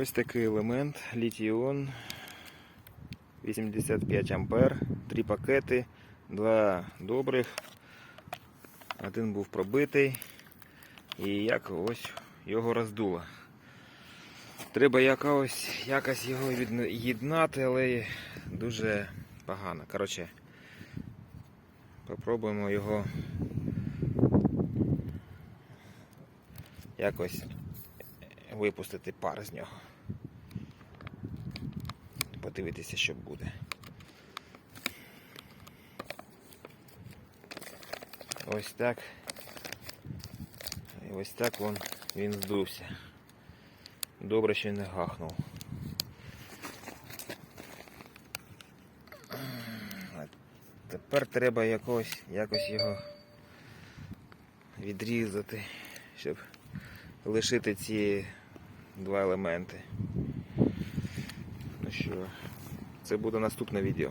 Ось такий елемент літіон 85 ампер, три пакети, два добрих, один був пробитий і як ось його роздуло. Треба якось, якось його від'єднати, але дуже погано. Коротше, попробуємо його якось випустити пар з нього. Подивитися, що буде. Ось так. І ось так він, він здувся. Добре, що не гахнув. Тепер треба якось, якось його відрізати, щоб лишити ці два елементи. Ну що, це буде наступне відео.